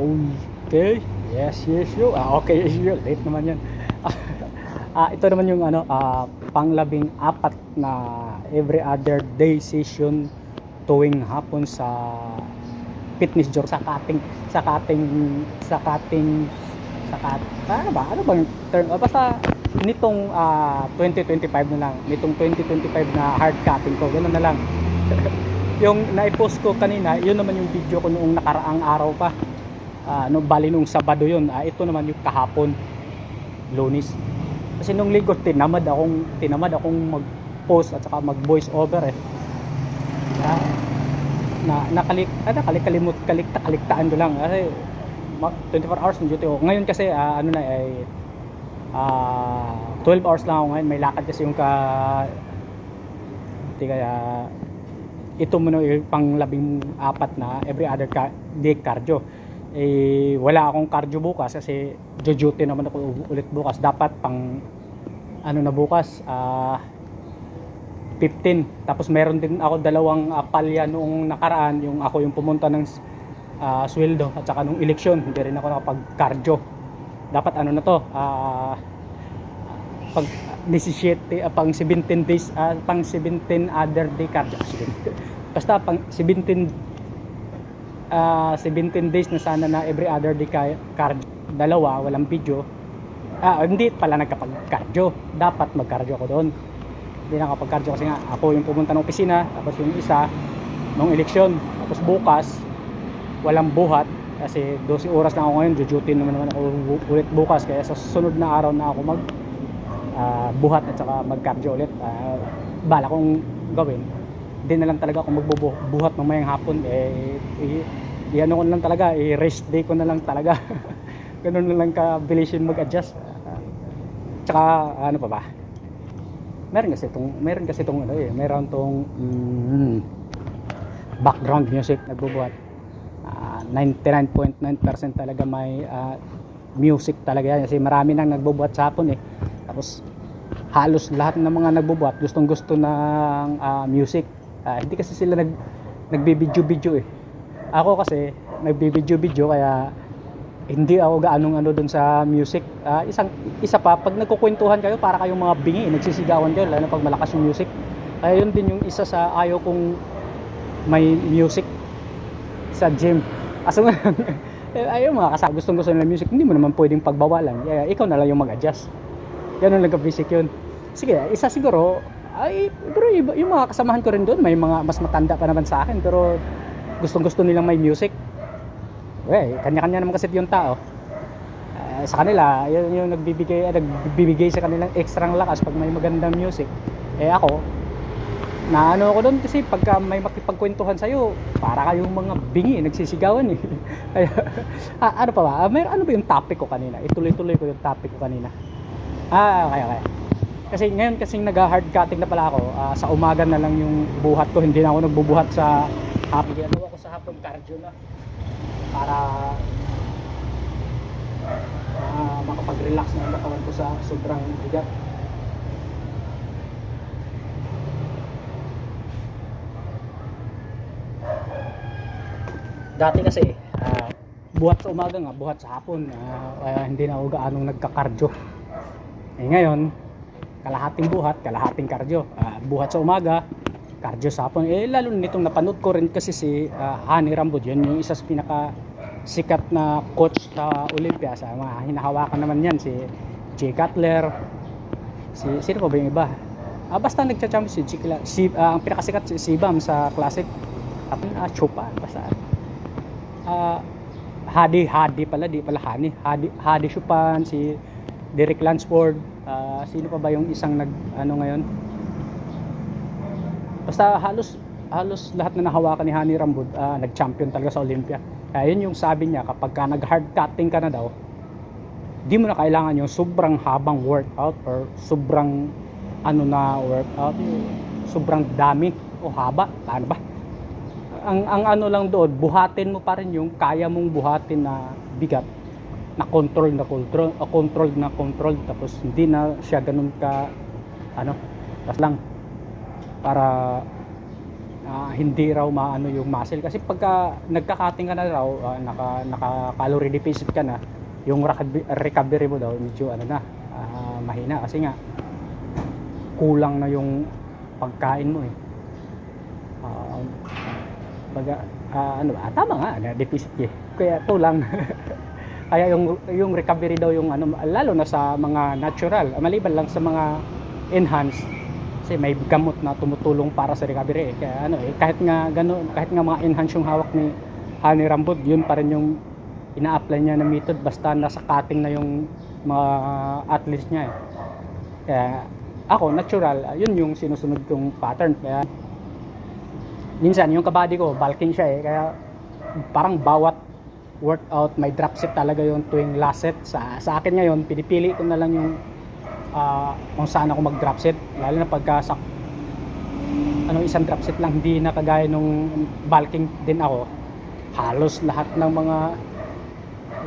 Okay. Yes, yes, you. Ah, okay, yes, you. Late naman yan. ah, ito naman yung ano, ah, panglabing apat na every other day session tuwing hapon sa fitness job sa kating sa kating sa kating sa kat ano ba ano bang term Ah, basta nitong ah, 2025 na lang nitong 2025 na hard cutting ko ganoon na lang yung na-post ko kanina yun naman yung video ko noong nakaraang araw pa Ah, no bali nung Sabado yun Ah, ito naman yung kahapon Lunis. Kasi nung linggo tinamad akong tinamad akong mag-post at saka mag-voice over eh. Na, na nakalik ah, nakalik kalimut kalikta kaliktaan ko lang. Kasi ma- 24 hours ng duty ko. Ngayon kasi ah, ano na ay ah 12 hours lang ako ngayon. May lakad kasi yung ka hindi kaya ito muna yung pang labing apat na every other day cardio eh wala akong cardio bukas kasi duty naman ako ulit bukas. Dapat pang ano na bukas ah 15 tapos meron din ako dalawang uh, palya noong nakaraan. Yung ako yung pumunta ng ah, sweldo at saka nung eleksyon hindi rin ako nakapag cardio dapat ano na to ah, pag 17 ah, pang 17 days ah, pang 17 other day cardio. 17. basta pang 17 ah 17 days na sana na every other day ka- cardio. Dalawa walang video. Ah hindi pala nagkapag cardio dapat mag cardio ako doon. Hindi nakapag cardio kasi nga ako yung pumunta ng opisina tapos yung isa nung eleksyon tapos bukas walang buhat kasi 12 oras na ako ngayon duty naman naman ako ulit bukas kaya sa susunod na araw na ako mag ah, buhat at saka mag cardio ulit. Ah, bala kong gawin hindi na lang talaga ako magbubuhat mamayang hapon eh, eh i-ano ko na lang talaga i-rest day ko na lang talaga. Ganun na lang kabilis yung mag-adjust. Tsaka ano pa ba? Meron kasi itong meron kasi itong ano eh meron tong mm, background music nagbubuhat. Ah, 99.9% talaga may ah, music talaga yan. Kasi marami nang nagbubuhat sa hapon eh. Tapos halos lahat ng mga nagbubuhat gustong gusto ng ah, music Ah, hindi kasi sila nag nagbibidyo video eh. Ako kasi nagbibidyo video kaya hindi ako gaanong ano doon sa music. Ah, isang isa pa pag nagkukwentuhan kayo para kayong mga bingi nagsisigawan kayo lalo pag malakas yung music. Kaya yun din yung isa sa ayaw kong may music sa gym. Aso nga eh, ayaw mga kasama gustong gusto nila music hindi mo naman pwedeng pagbawalan. Kaya ikaw na lang yung mag-adjust. Ganun lang ka-basic yun. Sige isa siguro ay pero iba, yung mga kasamahan ko rin doon may mga mas matanda pa naman sa akin pero gustong gusto nilang may music. Well kanya-kanya naman kasi yung tao. Eh, sa kanila yun yung nagbibigay eh, nagbibigay sa kanilang extrang lakas pag may magandang music. Eh ako na ano ako doon kasi pagka may makipagkwentuhan sa'yo para kayong mga bingi nagsisigawan eh. Kaya ah, ano pa ba? Ah, may, ano ba yung topic ko kanina? Ituloy-tuloy ko yung topic ko kanina. Ah kaya kaya kasi ngayon kasing nag-hard cutting na pala ako ah, sa umaga na lang yung buhat ko. Hindi na ako nagbubuhat sa hapon. Kaya ako sa hapon cardio na. Para ah, makapag-relax na ang katawan ko sa sobrang bigat. Dati kasi ah, buhat sa umaga nga buhat sa hapon ah, kaya hindi na ako gaanong nagka-cardio. Eh ngayon kalahating buhat kalahating cardio Ah, buhat sa umaga cardio sa hapon. Eh lalo nitong napanood ko rin kasi si ah, Hani Rambod yun yung isa sa pinaka sikat na coach sa Olympia. Sa mga hinahawakan naman yan si Jay Cutler si sino pa ba yung iba? Ah, basta nagcha-champion si, Chikla, si ah, ang pinakasikat si Sibam sa classic. At uh, Chupa basta. Ah Hadi Hadi pala di pala Hani Hadi Hadi Chupan si Derek Lansford ah, sino pa ba yung isang nag ano ngayon? Basta halos halos lahat na nahawakan ni Hani Rambod ah, nag-champion talaga sa Olympia. Kaya yun yung sabi niya kapag ka nag-hard cutting ka na daw di mo na kailangan yung sobrang habang workout or sobrang ano na workout sobrang dami o haba paano ba? Ang ang ano lang doon buhatin mo pa rin yung kaya mong buhatin na bigat na control na control uh, control na control tapos hindi na siya ganun ka ano tas lang para ah, hindi raw maano yung muscle. Kasi pagka nagka-cutting ka na raw ah, naka naka calorie deficit ka na yung recovery- mo daw medyo ano na ah, mahina. Kasi nga kulang na yung pagkain mo eh. Ah, baga ah, ano ba? Ah, tama nga na deficit eh. Kaya kulang kaya yung yung recovery daw yung ano lalo na sa mga natural maliban lang sa mga enhanced kasi may gamot na tumutulong para sa recovery eh. Kaya ano eh, kahit nga gano'n, kahit nga mga enhance yung hawak ni Honey Rambod, yun pa rin yung ina-apply niya na method basta nasa cutting na yung mga athletes niya eh. Kaya ako, natural, ah, yun yung sinusunod kong pattern. Kaya minsan yung kabady ko, bulking siya eh. Kaya parang bawat workout may drop set talaga yung tuwing last set. Sa, sa akin ngayon, pinipili ko na lang yung ah, kung saan ako mag-drop set lalo na pagka sa ano isang drop set lang hindi na kagaya nung bulking din ako. Halos lahat ng mga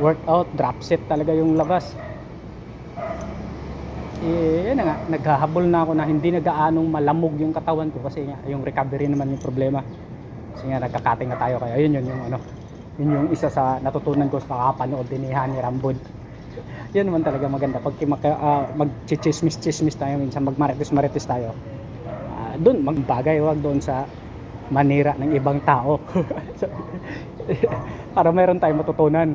workout drop set talaga yung labas. Eh yun na nga naghahabol na ako na hindi nagaanong malamog yung katawan ko kasi nga yung recovery naman yung problema. Kasi nga nagkakating na tayo kaya yun yun yung ano yun yung isa sa natutunan ko sa kakapanood din ni Hani Rambod yun naman talaga maganda. Pag uh, mag-chismis chismis tayo minsan magmarites marites tayo uh, doon magbagay wag doon sa manira ng ibang tao. Para meron tayong matutunan.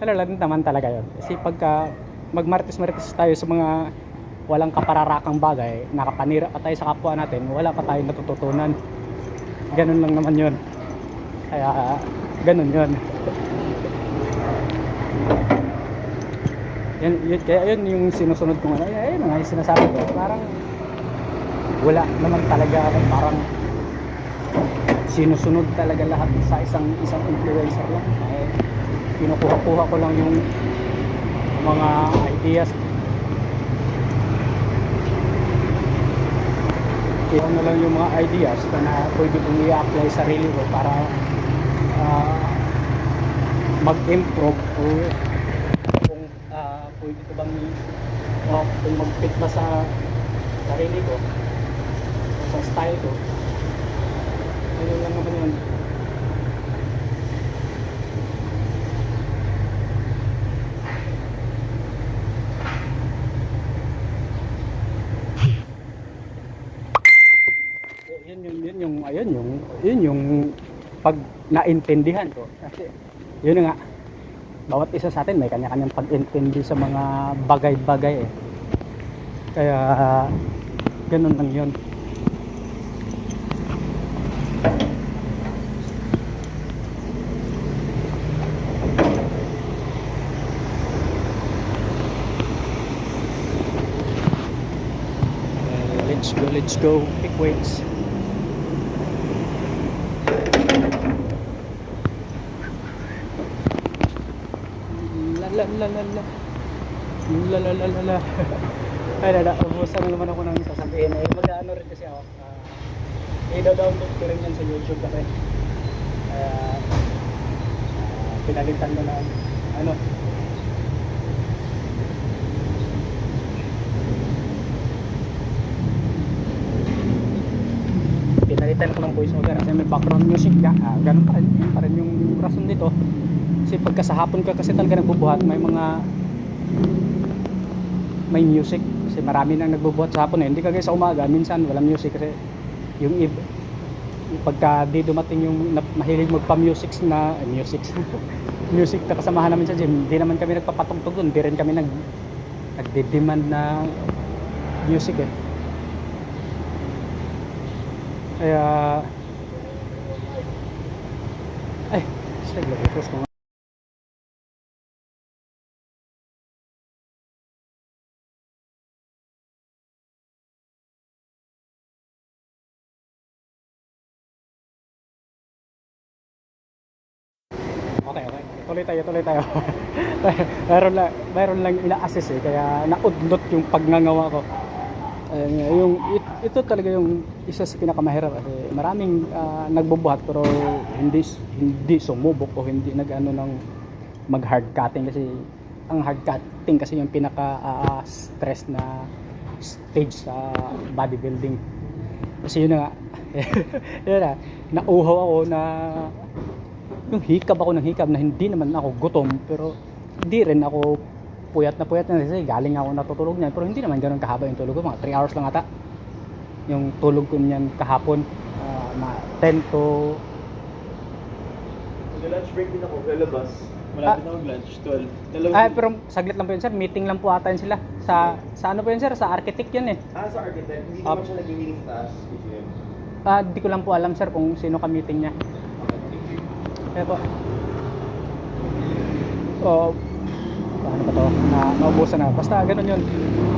Ano lang naman talaga yun. Kasi pagka magmarites marites tayo sa mga walang kapararakang bagay nakapanira pa tayo sa kapwa natin wala pa tayong natututunan. Ganun lang naman yun kaya ganun yun yan, yun, kaya yun yung sinusunod kong ano, ay, nga yung sinasabi ko, parang wala naman talaga ako parang sinusunod talaga lahat sa isang isang influencer lang. Ay, kinukuha-kuha ko lang yung mga ideas. Kaya na lang yung mga ideas na pwede kong i-apply sa sarili ko para mag-improve o kung ah, pwede ko bang o kung mag-fit ba sa sarili ko sa style ko. Ayun lang naman yun. Yun yun yun yung ayun yung yun yung pag naintindihan ko. Kasi yun nga bawat isa sa atin may kanya-kanyang pag-intindi sa mga bagay-bagay eh. Kaya ganun lang yun. Eh, let's go, let's go. Pick weights. La la la la la. La la la la la. Ay, nada, ubusan naman ako ng sasabihin. Eh, mag-ano rin kasi ako. Uh, i-download ko rin yan sa YouTube kasi. Kaya, ah, pinalitan ko na, ano, pinalitan ko ng voice over kasi may background music ka ah, ganun pa rin pa rin yung rason nito kasi pagka sa hapon ka kasi talaga nagbubuhat may mga may music. Kasi marami nang nagbubuhat sa hapon eh. Hindi kagaya sa umaga minsan walang music kasi yung ib yung pagka di dumating yung mahilig magpa music na eh, music music na kasamahan namin sa gym. Hindi naman kami nagpapatugtog doon hindi rin kami nag nagde-demand na music eh. Kaya ay sige i-post ko Tuloy tayo, tuloy tayo. mayroon lang, mayroon lang ina-assess eh, kaya naudlot yung pagngangawa ko. Ayun yung it- ito talaga yung isa sa pinakamahirap kasi maraming ah, nagbubuhat pero hindi hindi sumubok o hindi nag-ano ng mag hard cutting kasi ang hard cutting kasi yung pinaka ah, stress na stage sa bodybuilding Kasi yun na nga. yun na. Nauhaw ako na yung hikab ako ng hikab na hindi naman ako gutom pero hindi rin ako puyat na puyat na kasi galing ako natutulog niyan. Pero hindi naman ganun kahaba yung tulog ko mga 3 hours lang ata. Yung tulog ko niyan kahapon ah, mga 10 to Mag-lunch break din ako, lalabas. Malapit na mag-lunch, 12. Dalawang... ah, pero saglit lang po yun sir. Meeting lang po ata yun sila. Sa sa ano po yun sir? Sa architect yun eh. Ah, sa architect, hindi Ah. naman siya nag-meeting sa taas. Ah, di ko lang po alam sir kung sino ka meeting niya po oh ano ba to? Na naubusan na. Basta ganun yun.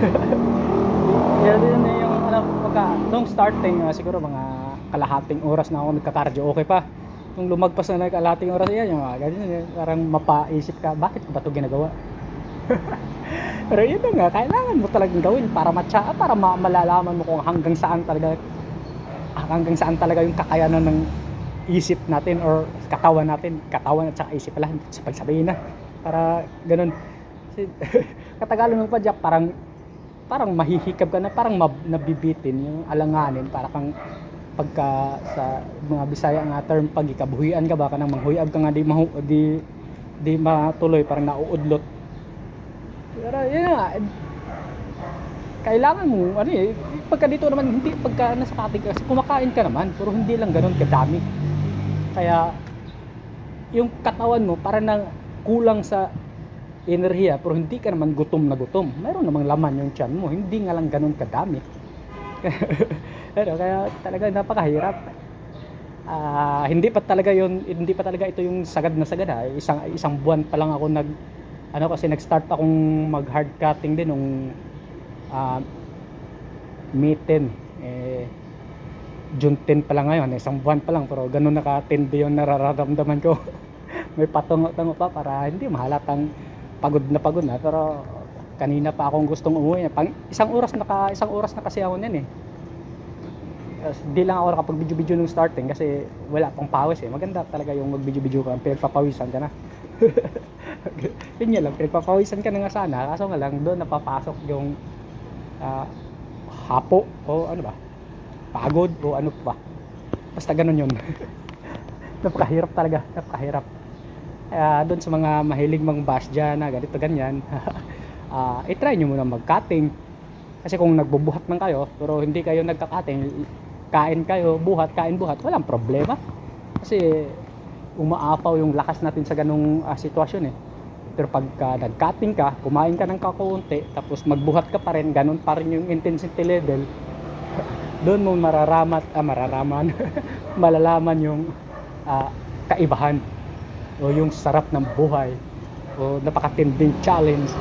Yan yun eh, yung ano pagka nung starting ah, siguro mga kalahating oras na ako nagka-cardio okay pa. Nung lumagpas na ng kalahating oras yan yung mga ganyan yun, parang mapaisip ka bakit ko ba to ginagawa? Pero yun nga kailangan mo talagang gawin para matya para ma- malalaman mo kung hanggang saan talaga hanggang saan talaga yung kakayanan ng isip natin or katawan natin katawan at saka isip pala sa pagsabihin na. Para ganun. Kasi katagalan ng padyak parang parang mahihikab ka na parang mab, nabibitin yung alanganin para kang pagka sa mga Bisaya nga term pag ikabuhian ka ba ka nang manghuyab ka nga di mahu, di di matuloy parang nauudlot. Pero yun nga kailangan mo ano eh pagka dito naman hindi pagka nasa katig kasi kumakain ka naman pero hindi lang ganun kadami kaya yung katawan mo para nang kulang sa enerhiya pero hindi ka naman gutom na gutom. Mayroon namang laman yung tiyan mo hindi nga lang ganun kadami. Pero kaya talaga napakahirap. Ah, hindi pa talaga yon hindi pa talaga ito yung sagad na sagad ha. Isang isang buwan pa lang ako nag ano kasi nag-start akong mag hard cutting din nung ah, May 10 eh June 10 pa lang ngayon isang buwan pa lang pero ganun nakatindi yung nararamdaman ko. May patungo-tungo pa para hindi mahalatang pagod na pagod na pero kanina pa akong gustong umuwi. Pang isang oras naka isang oras na kasi ako niyan eh. Tapos, di lang ako nakapag video-video nung starting kasi wala pang pawis eh. Maganda talaga yung mag video-video ka pinagpapawisan ka na. Yun lang pinagpapawisan ka na nga sana. Kaso nga lang doon napapasok yung ah, hapo o ano ba pagod o ano pa. Basta ganun yun. Napakahirap talaga napakahirap. Kaya doon sa mga mahilig mang bash dyan na ganito ganyan. Ah i-try nyo muna mag-cutting. Kasi kung nagbubuhat man kayo pero hindi kayo nagka-cutting kain kayo buhat kain buhat walang problema. Kasi umaapaw yung lakas natin sa ganung ah, sitwasyon eh. Pero pagka nag-cutting ka kumain ka ng kakaunti tapos magbuhat ka pa rin ganun pa rin yung intensity level doon mo mararamat ah, mararaman malalaman yung ah, kaibahan o yung sarap ng buhay o napakatinding challenge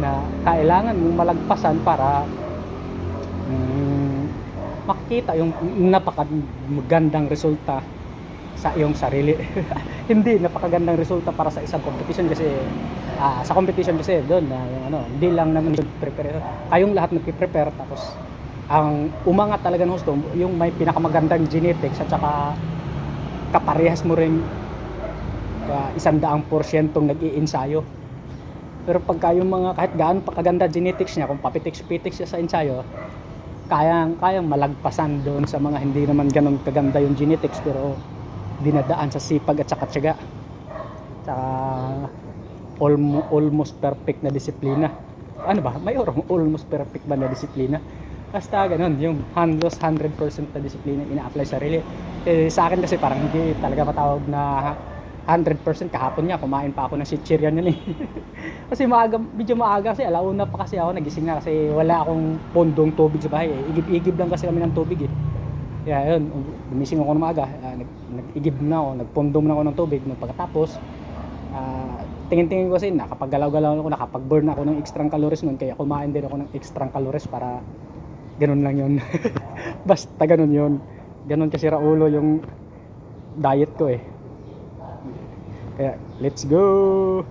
na kailangan mong malagpasan para mm, makita yung napakagandang resulta sa iyong sarili. hindi napakagandang resulta para sa isang competition kasi ah, sa competition kasi doon na yung ano, hindi lang naman prepare kayong lahat nagpe-prepare tapos ang umangat talaga ng gusto yung may pinakamagandang genetics at saka kaparehas mo rin uh, isang daang porsyentong nag-iinsayo. Pero pagka yung mga kahit gaano pa kaganda genetics niya kung papitiks-pitiks siya sa ensayo kayang kayang malagpasan doon sa mga hindi naman ganun kaganda yung genetics pero dinadaan sa sipag at saka tiyaga. Sa almost, perfect na disiplina. Ano ba? May almost perfect ba na disiplina basta ganun yung halos 100% na disiplina ina-apply sa sarili eh, sa akin kasi parang hindi talaga matawag na 100% kahapon nga kumain pa ako ng chichiryan yun eh. Kasi maaga medyo maaga kasi alauna pa kasi ako nagising na kasi wala akong pondong tubig sa bahay eh. igib-igib lang kasi kami ng tubig eh. Kaya yun gumising ako ng maaga nag, nag-igib na ako nagpondom na ako ng tubig. Nung pagkatapos ah, tingin-tingin ko kasi nakapag-galaw-galaw ako nakapag-burn ako ng extra calories nun. Kaya kumain din ako ng extra calories para ganun lang yun. Basta ganun yun. Ganun kasi raulo yung diet ko eh. Kaya let's go